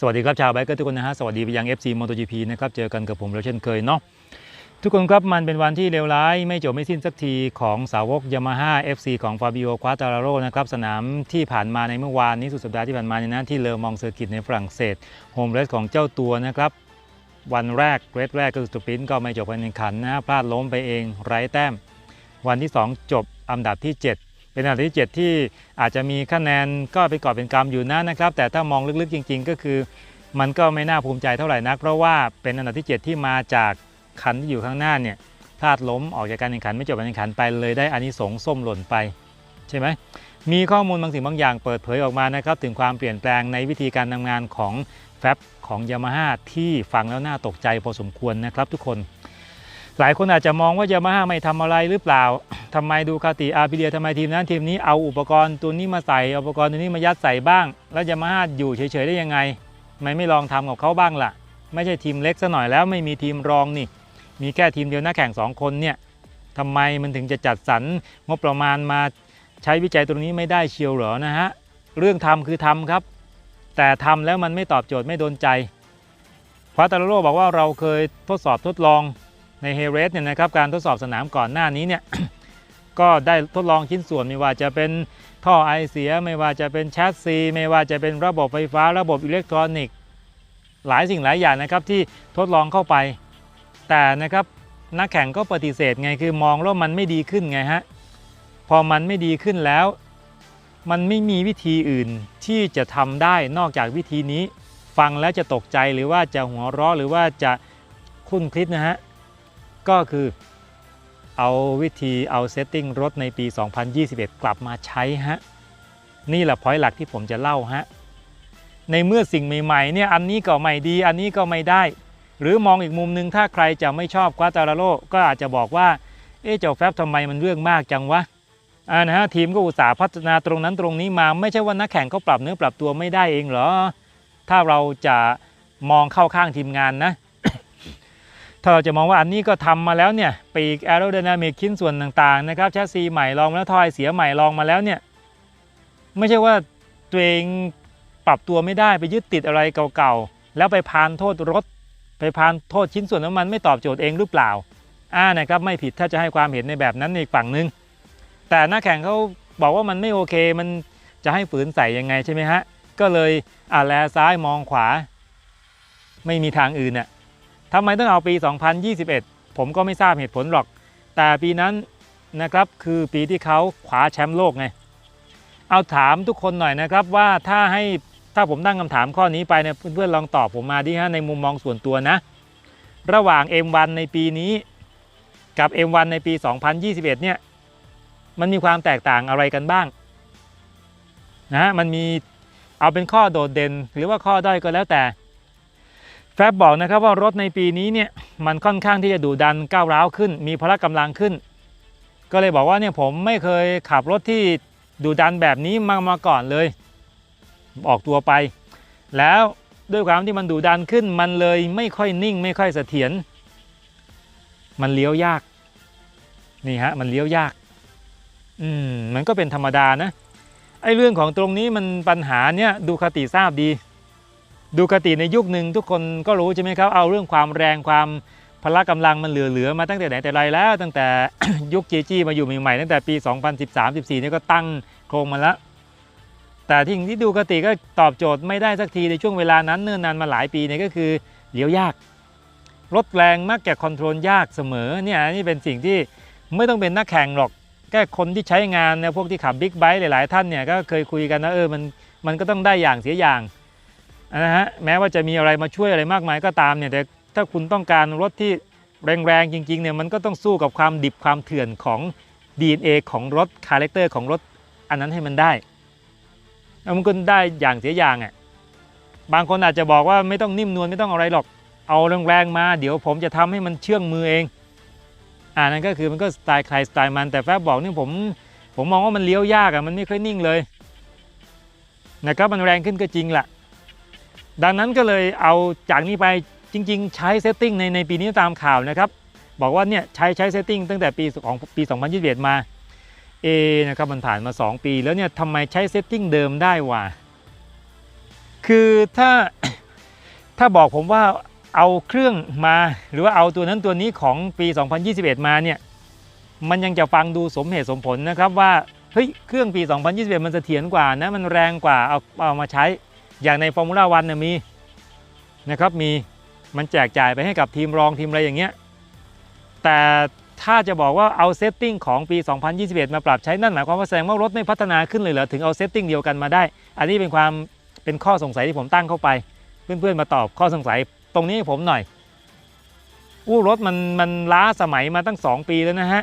สวัสดีครับชาวไบเกอร์ทุกคนนะฮะสวัสดีไปยัง FC MotoGP นะครับเจอกันกับผมแล้วเช่นเคยเนาะทุกคนครับมันเป็นวันที่เลวร้าย ไม่จบไม่สิ้นสักทีของสาวกยามาฮ่า FC ของฟาบิโอควาตาราโรนะครับสนามที่ผ่านมาในเมื่อวานนี้สุดสัปดาห์ที่ผ่านมาเนี่ยนะที่เลอมองเซอร์กิตในฝรั่งเศสโฮมเรสของเจ้าตัวนะครับวันแรกเรสแรกก็คือสปินก็ไม่จบการแข่งขันนะฮะพลาดล้มไปเองไร้แต้ม วันที่ 2 จบอันดับที่ 7 เป็นอันดับที่ 7 ที่อาจจะมีคะแนนก็เป็นกอเป็นกำอยู่นะนะครับ แต่ถ้ามองลึกๆจริง ๆ ก็คือ มันก็ไม่น่าภูมิใจเท่าไหร่นัก เพราะว่าเป็นอันดับที่ 7 ที่มาจากคันที่อยู่ข้างหน้าเนี่ยพลาดล้มออกจากการแข่งขันไม่จบการแข่งขันไปเลยได้อานิสงส์ส้มหล่นไป ใช่ไหมมีข้อมูลบางสิ่งบางอย่างเปิดเผยออกมานะครับถึงความเปลี่ยนแปลงในวิธีการทำงานของแฟบของยามาฮ่าที่ฟังแล้วน่าตกใจพอสมควรนะครับทุกคน หลายคนอาจจะมองว่ายามาฮ่าไม่ทำอะไรหรือเปล่าทำไมดูคาติอาร์พิเดียทำไมทีมนั้นทีมนี้เอาอุปกรณ์ตัวนี้มาใส่อุปกรณ์ตัวนี้มายัดใส่บ้าง แล้วยามาฮ่าอยู่เฉยๆได้ยังไงทำไมไม่ลองทำกับเขาบ้างล่ะ ไม่ใช่ทีมเล็กซะหน่อยแล้วไม่มีทีมรองนี่ มีแค่ทีมเดียวหน้าแข่ง 2 คนเนี่ยทำไมมันถึงจะจัดสรรงบประมาณมาใช้วิจัยตรงนี้ไม่ได้เชียวเหรอนะฮะเรื่องทำคือทำครับ แต่ทำแล้วมันไม่ตอบโจทย์ไม่โดนใจควาตาโรบอกว่าเราเคยทดสอบทดลอง ในเฮเรสเนี่ยนะครับการทดสอบสนามก่อนหน้านี้เนี่ยก็ได้ทดลองชิ้นส่วนไม่ว่าจะเป็นท่อไอเสียไม่ว่าจะเป็นแชสซีไม่ว่าจะเป็นระบบไฟฟ้า ระบบอิเล็กทรอนิกส์ หลายสิ่งหลายอย่างนะครับที่ทดลองเข้าไป แต่นะครับนักแข่งก็ปฏิเสธไงคือมองแล้วมันไม่ดีขึ้นไงฮะพอมันไม่ดีขึ้นแล้ว มันไม่มีวิธีอื่นที่จะทำได้นอกจากวิธีนี้ ฟังแล้วจะตกใจหรือว่าจะหัวเราะหรือว่าจะคุ้นคิดนะฮะ ก็คือเอาวิธีเอาเซตติ้งรถในปี 2021 กลับมาใช้ฮะ นี่แหละพอยหลักที่ผมจะเล่าฮะ ในเมื่อสิ่งใหม่ๆเนี่ยอันนี้ก็ไม่ดี อันนี้ก็ไม่ได้ หรือมองอีกมุมหนึ่งถ้าใครจะไม่ชอบควาตาราโลก็อาจจะบอกว่า เอ๊ะเจ้าแฟบทำไมมันเรื่องมากจังวะอ่านะฮะทีมก็อุตส่าห์พัฒนาตรงนั้นตรงนี้มาไม่ใช่ว่านักแข่งเขาปรับเนื้อปรับตัวไม่ได้เองเหรอ ถ้าเราจะมองเข้าข้างทีมงานนะ ถ้าเราจะมองว่าอันนี้ก็ทำมาแล้วเนี่ยปีกแอโรไดนามิกชิ้นส่วนต่างๆนะครับแชสซีใหม่ลองมาแล้วทอยเสียใหม่ลองมาแล้วเนี่ยไม่ใช่ว่าตัวเองปรับตัวไม่ได้ไปยึดติดอะไรเก่าๆ แล้วไปพานโทษรถ ไปพานโทษชิ้นส่วนน้ำมันไม่ตอบโจทย์เองหรือเปล่าอ่านะครับไม่ผิดถ้าจะให้ความเห็นในแบบนั้นในอีกฝั่งหนึง แต่นักแข่งเขาบอกว่ามันไม่โอเคมันจะให้ฝืนใส่ยังไงใช่ไหมฮะก็เลยอ่าแลซ้ายมองขวา ไม่มีทางอื่นน่ะ ทำไมต้องเอาปี 2021 ผมก็ไม่ทราบเหตุผลหรอก แต่ปีนั้นนะครับคือปีที่เขาขวาแชมป์โลกไง เอาถามทุกคนหน่อยนะครับว่าถ้าให้ถ้าผมตั้งคำถามข้อนี้ไปเนี่ยเพื่อนๆลองตอบผมมาดิฮะในมุมมองส่วนตัวนะ ระหว่าง M1 ในปีนี้กับ M1 ในปี 2021 เนี่ยมันมีความแตกต่างอะไรกันบ้างนะฮะมันมีเอาเป็นข้อโดดเด่นหรือว่าข้อด้อยก็แล้วแต่ แฟบบอกนะครับว่ารถในปีนี้เนี่ยมันค่อนข้างที่จะดุดันก้าวร้าวขึ้น มีพละกำลังขึ้น ก็เลยบอกว่าเนี่ยผมไม่เคยขับรถที่ดูดันแบบนี้มามาก่อนเลย ออกตัวไป แล้วด้วยความที่มันดูดันขึ้น มันเลยไม่ค่อยนิ่ง ไม่ค่อยเสถียรมันเลี้ยวยาก นี่ฮะมันเลี้ยวยาก อืมมันก็เป็นธรรมดานะไอ้เรื่องของตรงนี้มันปัญหาเนี่ยดูคติทราบดี ดูคติในยุคหนึ่งทุกคนก็รู้ใช่ไหมครับ เอาเรื่องความแรงความพละกำลังมันเหลือๆมาตั้งแต่ไหนแต่ไรแล้ว ตั้งแต่ยุคเจีจี้มาอยู่ใหม่ๆตั้งแต่ปี 2013-14นี่ก็ตั้งโครงมาแล้วแต่ที่ที่ดูกติก็ตอบโจทย์ไม่ได้สักทีในช่วงเวลานั้นเนิ่นนานมาหลายปีเนี่ยก็คือเลี้ยวยากรถแรงมักจะคอนโทรลยากเสมอเนี่ยนี่เป็นสิ่งที่ไม่ต้องเป็นนักแข่งหรอกแค่คนที่ใช้งานเนี่ยพวกที่ขับบิ๊กไบค์หลาย ๆ ท่านเนี่ยก็เคยคุยกันนะเออมันมันก็ต้องได้อย่างเสียอย่าง นะฮะแม้ว่าจะมีอะไรมาช่วยอะไรมากมายก็ตามเนี่ยแต่ถ้าคุณต้องการรถที่แรงๆจริงๆเนี่ยมันก็ต้องสู้กับความดิบความเถื่อนของ DNA ของรถคาแรคเตอร์ของรถอันนั้นให้มันได้แล้วมันก็ได้อย่างเสียอย่างอะบางคนอาจจะบอกว่าไม่ต้องนิ่มนวลไม่ต้องอะไรหรอกเอาแรงๆมา เดี๋ยวผมจะทำให้มันเชื่องมือเองอ่านั่นก็คือมันก็สไตล์ใครสไตล์มันแต่แฟบบอกนี่ผมผมมองว่ามันเลี้ยวยากอะมันไม่ค่อยนิ่งเลยนะครับมันแรงขึ้นก็จริงแหละ ดังนั้นก็เลยเอาจากนี้ไปจริง ๆ ใช้เซตติ้งในในปีนี้ตามข่าวนะครับ บอกว่าเนี่ยใช้ใช้เซตติ้งตั้งแต่ปีของปี 2021 มาเอนะครับมันผ่านมา 2 ปี แล้วเนี่ยทำไมใช้เซตติ้งเดิมได้วะคือถ้าถ้าบอกผมว่าเอาเครื่องมาหรือว่าเอาตัวนั้นตัวนี้ของปี 2021 มาเนี่ยมันยังจะฟังดูสมเหตุสมผลนะครับว่าเฮ้ยเครื่องปี 2021 มันเสถียรกว่านะมันแรงกว่าเอาเอามาใช้ อย่างในฟอร์มูล่าวันนะมีนะครับมีมันแจกจ่ายไปให้กับทีมรองทีมอะไรอย่างเงี้ยแต่ถ้าจะบอกว่าเอาเซตติ้งของปี 2021 มาปรับใช้นั่นหมายความว่าแสดงว่ารถไม่พัฒนาขึ้นเลยเหรอถึงเอาเซตติ้งเดียวกันมาได้ อันนี้เป็นความเป็นข้อสงสัยที่ผมตั้งเข้าไป เพื่อนๆมาตอบข้อสงสัยตรงนี้ให้ผมหน่อย อู้รถมันมันล้าสมัยมาตั้ง 2 ปีแล้วนะฮะ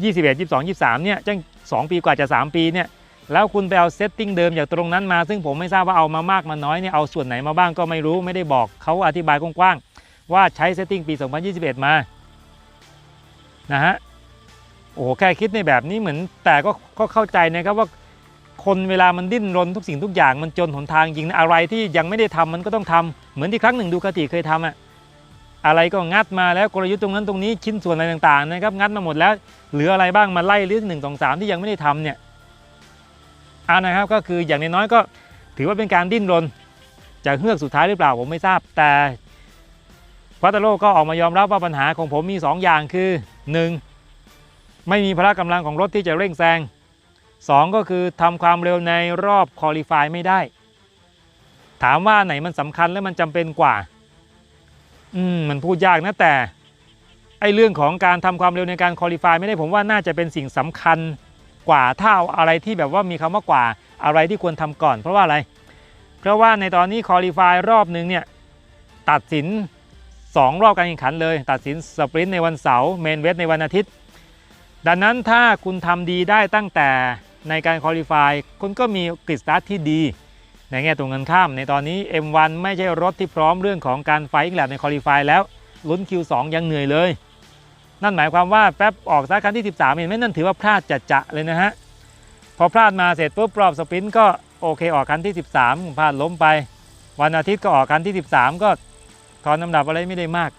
21 22 23 เนี่ยจัง2ปีกว่าจะ 3 ปีเนี่ย แล้วคุณไปเอาเซตติ้งเดิมจากตรงนั้นมา ซึ่งผมไม่ทราบว่าเอามามากมาน้อยเนี่ยเอาส่วนไหนมาบ้างก็ไม่รู้ไม่ได้บอกเขาอธิบายกว้างๆว่าใช้เซตติ้งปี 2021 มานะฮะโอ้โหแค่คิดในแบบนี้เหมือนแต่ก็ก็เข้าใจนะครับว่าคนเวลามันดิ้นรนทุกสิ่งทุกอย่างมันจนหนทางจริงนะอะไรที่ยังไม่ได้ทำมันก็ต้องทำเหมือนที่ครั้งหนึ่งดูคติเคยทำอะอะไรก็งัดมาแล้วกลยุทธ์ตรงนั้นตรงนี้ชิ้นส่วนอะไรต่างๆนะครับงัดมาหมดแล้วเหลืออะไรบ้างมาไล่ลิสต์หนึ่งสองสามที่ยังไม่ได้ทำเนี่ย อ่านะครับก็คืออย่างน้อยก็ถือว่าเป็นการดิ้นรนจากเฮือกสุดท้ายหรือเปล่าผมไม่ทราบ แต่พัตโลก็ออกมายอมรับว่าปัญหาของผมมี 2 อย่างคือ 1. ไม่มีพละกำลังของรถที่จะเร่งแซง 2 ก็คือทำความเร็วในรอบคอลี่ฟายไม่ได้ ถามว่าไหนมันสำคัญและมันจำเป็นกว่า อืมมันพูดยากนะแต่ไอเรื่องของการทำความเร็วในการคอลี่ฟายไม่ได้ผมว่าน่าจะเป็นสิ่งสำคัญ กว่าถ้าเอาอะไรที่แบบว่ามีคำว่ากว่าอะไรที่ควรทำก่อน เพราะว่าอะไร เพราะว่าในตอนนี้คอลี่ฟายรอบหนึ่งเนี่ยตัดสิน 2 รอบการแข่งขันเลย ตัดสินสปรินต์ในวันเสาร์เมนเวสในวันอาทิตย์ ดังนั้นถ้าคุณทำดีได้ตั้งแต่ในการคอลี่ฟายคุณก็มีกริดสตาร์ทที่ดี ในแง่ตรงกันข้าม ในตอนนี้ M1 ไม่ใช่รถที่พร้อมเรื่องของการไฟท์แลบในคอลี่ฟายแล้วลุ้น Q2 ยังเหนื่อยเลย นั่นหมายความว่าแป๊บออกสาร์ทคันที่ 13เห็นไหมนั่นถือว่าพลาดจัดจะเลยนะฮะพอพลาดมาเสร็จปุ๊บรอบสปรินต์ก็โอเคออกคันที่ 13พลาดล้มไป วันอาทิตย์ก็ออกคันที่ 13 ก็ทอนน้ำหนักอะไรไม่ได้มาก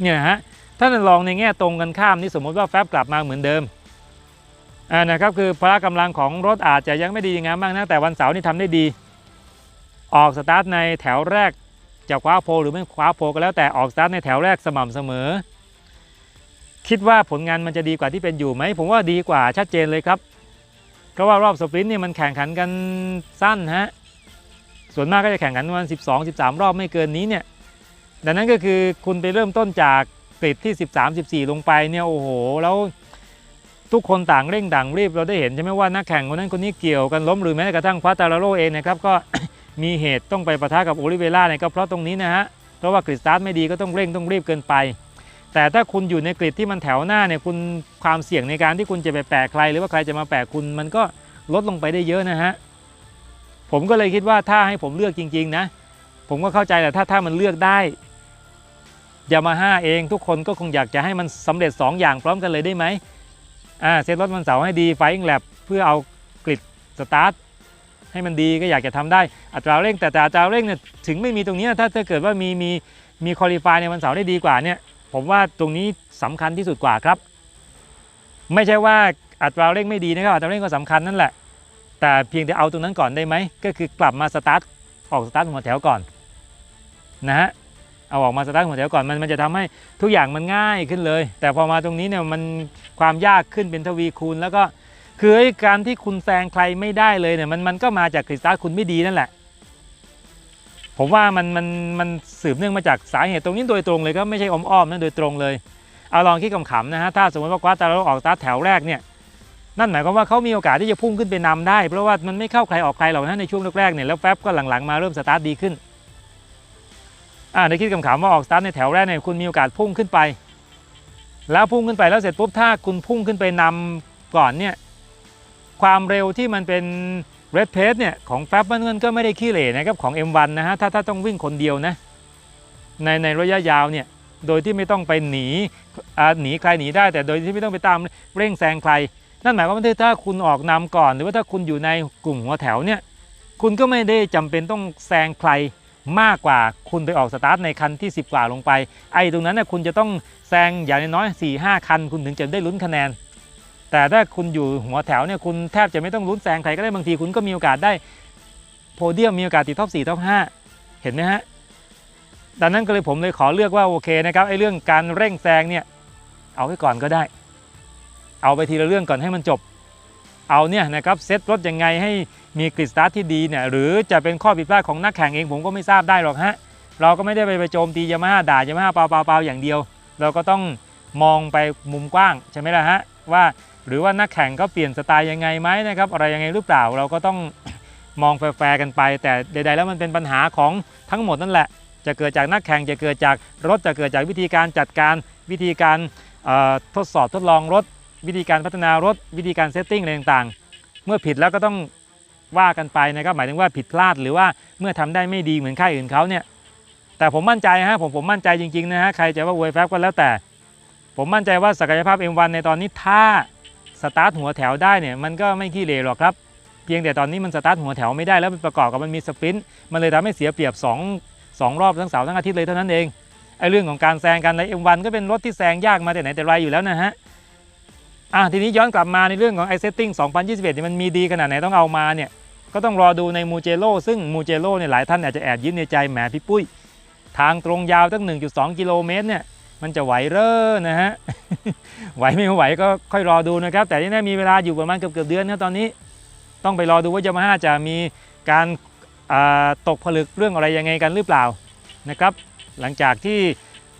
เนี่ยฮะถ้าเราลองในแง่ตรงกันข้ามนี่สมมติว่าแฟบกลับมาเหมือนเดิมอ่านะครับคือพละกำลังของรถอาจจะยังไม่ดีอย่างนั้นมากนะแต่วันเสาร์นี่ทำได้ดี ออกสตาร์ทในแถวแรกจะคว้าโพลหรือไม่คว้าโพลก็แล้วแต่ออกสตาร์ทในแถวแรกสม่ำเสมอ คิดว่าผลงานมันจะดีกว่าที่เป็นอยู่ไหม ผมว่าดีกว่าชัดเจนเลยครับ เพราะว่ารอบสปรินต์เนี่ยมันแข่งขันกันสั้นฮะ ส่วนมากก็จะแข่งขันวัน 12 13 รอบไม่เกินนี้เนี่ย ดังนั้นก็คือคุณไปเริ่มต้นจากกริดที่ 13 14 ลงไปเนี่ยโอ้โห แล้วทุกคนต่างเร่งต่างรีบเราได้เห็นใช่ไหมว่านักแข่งคนนั้นคนนี้เกี่ยวกันล้มหรือแม้กระทั่งควาตาลาโรเองนะครับก็มีเหตุต้องไปประทะกับโอลิเวล่าเนี่ยก็เพราะตรงนี้นะฮะ เพราะว่ากริดสตาร์ทไม่ดีก็ต้องเร่งต้องรีบเกินไป แต่ถ้าคุณอยู่ในกริดที่มันแถวหน้าเนี่ยคุณความเสี่ยงในการที่คุณจะไปแปะใคร หรือว่าใครจะมาแปะคุณมันก็ลดลงไปได้เยอะนะฮะผมก็เลยคิดว่าถ้าให้ผมเลือกจริง ๆ นะ ผมก็เข้าใจแหละถ้าถ้ามันเลือกได้ยามาฮ่าเองทุกคนก็คงอยากจะให้มันสำเร็จ 2 อย่างพร้อมกันเลยได้ไหมอ่าเซตรถมันเสาร์ให้ดีไฟอิงแลบเพื่อเอากริดสตาร์ทให้มันดีก็อยากจะทำได้อัตราเร่งแต่แต่อัตราเร่งเนี่ยถึงไม่มีตรงนี้ถ้าถ้าเกิดว่ามีมีมีคอลี่ฟายในวันเสาร์ได้ดีกว่าเนี่ย ผมว่าตรงนี้สำคัญที่สุดกว่าครับ ไม่ใช่ว่าอัตราเร่งไม่ดีนะครับอัตราเร่งก็สำคัญนั่นแหละ แต่เพียงแต่เอาตรงนั้นก่อนได้ไหม ก็คือกลับมาสตาร์ทออกสตาร์ทหัวแถวก่อนนะฮะเอาออกมาสตาร์ทหัวแถวก่อนมันมันจะทำให้ทุกอย่างมันง่ายขึ้นเลย แต่พอมาตรงนี้เนี่ยมันความยากขึ้นเป็นทวีคูณ แล้วก็คือการที่คุณแซงใครไม่ได้เลยเนี่ยมันมันก็มาจากคริสตัลคุณไม่ดีนั่นแหละ ผมว่ามันมันมันสืบเนื่องมาจากสาเหตุตรงนี้โดยตรงเลยก็ไม่ใช่อ้อมๆนะโดยตรงเลยเอาลองคิดขำๆนะฮะถ้าสมมติว่ากวาตาเราออกตาร์แถวแรกเนี่ยนั่นหมายความว่าเขามีโอกาสที่จะพุ่งขึ้นไปนำได้ เพราะว่ามันไม่เข้าใครออกใครหรอกนะในช่วงแรกๆเนี่ยแล้วแฟบก็หลังๆมาเริ่มสตาร์ทดีขึ้นอ่าในคิดคำๆว่าออกสตาร์ทในแถวแรกเนี่ยคุณมีโอกาสพุ่งขึ้นไป แล้วพุ่งขึ้นไปแล้วเสร็จปุ๊บถ้าคุณพุ่งขึ้นไปนำก่อนเนี่ยความเร็วที่มันเป็น เรดเพสเนี่ยของแฟบมันก็ไม่ได้ขี้เหร่นะครับของ M1 นะฮะถ้าถ้าต้องวิ่งคนเดียวนะในในระยะยาวเนี่ยโดยที่ไม่ต้องไปหนีอ่าหนีใครหนีได้ แต่โดยที่ไม่ต้องไปตามเร่งแซงใคร นั่นหมายความว่าถ้าคุณออกนำก่อน หรือว่าถ้าคุณอยู่ในกลุ่มหัวแถวเนี่ยคุณก็ไม่ได้จำเป็นต้องแซงใครมากกว่าคุณไปออกสตาร์ทในคันที่ 10 กว่าลงไป ไอ้ตรงนั้นนะคุณจะต้องแซงอย่างน้อย4 5 คัน คุณถึงจะได้ลุ้นคะแนน แต่ถ้าคุณอยู่หัวแถวเนี่ยคุณแทบจะไม่ต้องลุ้นแซงใครก็ได้บางทีคุณก็มีโอกาสได้โพเดียมมีโอกาสติดท็อป4ท็อป5เห็นไหมฮะดังนั้นก็เลยผมเลยขอเลือกว่าโอเคนะครับไอ้เรื่องการเร่งแซงเนี่ยเอาไว้ก่อนก็ได้ เอาไปทีละเรื่องก่อนให้มันจบ เอาเนี่ยนะครับเซตรถยังไงให้มีกริดสตาร์ทที่ดีเนี่ยหรือจะเป็นข้อผิดพลาดของนักแข่งเองผมก็ไม่ทราบได้หรอกฮะเราก็ไม่ได้ไปไปโจมตียามาฮ่าด่ายามาฮ่าเปล่าเปล่าเปล่าอย่างเดียว เราก็ต้องมองไปมุมกว้างใช่ไหมล่ะฮะว่า หรือว่านักแข่งก็เปลี่ยนสไตล์ยังไงไหมนะครับอะไรยังไงหรือเปล่าเราก็ต้องมองแฟร์กันไป แต่ใด ๆ แล้วมันเป็นปัญหาของทั้งหมดนั่นแหละ จะเกิดจากนักแข่งจะเกิดจากรถจะเกิดจากวิธีการจัดการวิธีการทดสอบทดลองรถ วิธีการพัฒนารถ วิธีการเซตติ้งอะไรต่างๆ เมื่อผิดแล้วก็ต้องว่ากันไปนะครับหมายถึงว่าผิดพลาดหรือว่าเมื่อทำได้ไม่ดีเหมือนค่ายอื่นเขาเนี่ยแต่ผมมั่นใจฮะผมผมมั่นใจจริงๆนะฮะใครจะว่าอวยแฟบก็แล้วแต่ ผมมั่นใจว่าศักยภาพ M1 ในตอนนี้ถ้า สตาร์ทหัวแถวได้เนี่ยมันก็ไม่ขี้เหร่หรอกครับ เพียงแต่ตอนนี้มันสตาร์ทหัวแถวไม่ได้แล้วประกอบกับมันมีสปรินต์มันเลยทำให้เสียเปรียบ 2 2 รอบทั้งเสาร์ทั้งอาทิตย์เลยเท่านั้นเองไอ้เรื่องของการแซงกันใน M1 ก็เป็นรถที่แซงยากมาแต่ไหนแต่ไรอยู่แล้วนะฮะอะทีนี้ย้อนกลับมาในเรื่องของไอเซตติ้ง2021เนี่ยมันมีดีขนาดไหนต้องเอามาเนี่ยก็ต้องรอดูในมูเจโ o ซึ่งมูเจโ o เนี่ยหลายท่านอาจจะแอบยิ้มในใจแหมพี่ปุ้ย ทางตรงยาวตั้ง 1.2 กิโลเมตรเนี่ย มันจะไหวเร่อนะฮะไหวไม่ไหวก็ค่อยรอดูนะครับ แต่ที่แน่มีเวลาอยู่ประมาณเกือบเกือบเดือนนะตอนนี้ ต้องไปรอดูว่ายามาฮ่าจะมีการตกผลึกเรื่องอะไรยังไงกันหรือเปล่านะครับหลังจากที่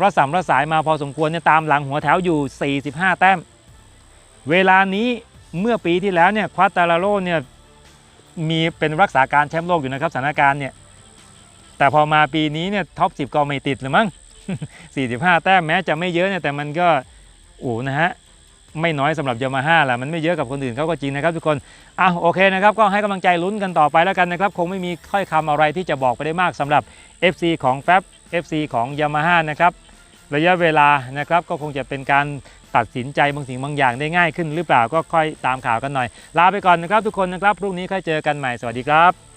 ระสำระสายมาพอสมควรเนี่ยตามหลังหัวแถวอยู่ 45 แต้ม เวลานี้เมื่อปีที่แล้วเนี่ยควาตาลาโรเนี่ยมีเป็นรักษาการแชมป์โลกอยู่นะครับสถานการณ์เนี่ยแต่พอมาปีนี้เนี่ยท็อป 10 ก็ไม่ติดเลยมั้ง 45 แต้มแม้จะไม่เยอะเนี่ยแต่มันก็โอ้นะฮะไม่น้อยสำหรับยามาฮ่าแหละมันไม่เยอะกับคนอื่นเขาก็จริงนะครับทุกคนอะโอเคนะครับก็ให้กำลังใจลุ้นกันต่อไปแล้วกันนะครับคงไม่มีค่อยคำอะไรที่จะบอกไปได้มากสำหรับ FC ของ f a b FC ของ Yamaha นะครับระยะเวลานะครับก็คงจะเป็นการตัดสินใจบางสิ่งบางอย่างได้ง่ายขึ้นหรือเปล่าก็ค่อยตามข่าวกันหน่อย ลาไปก่อนนะครับทุกคนนะครับพรุ่งนี้ค่อยเจอกันใหม่สวัสดีครับ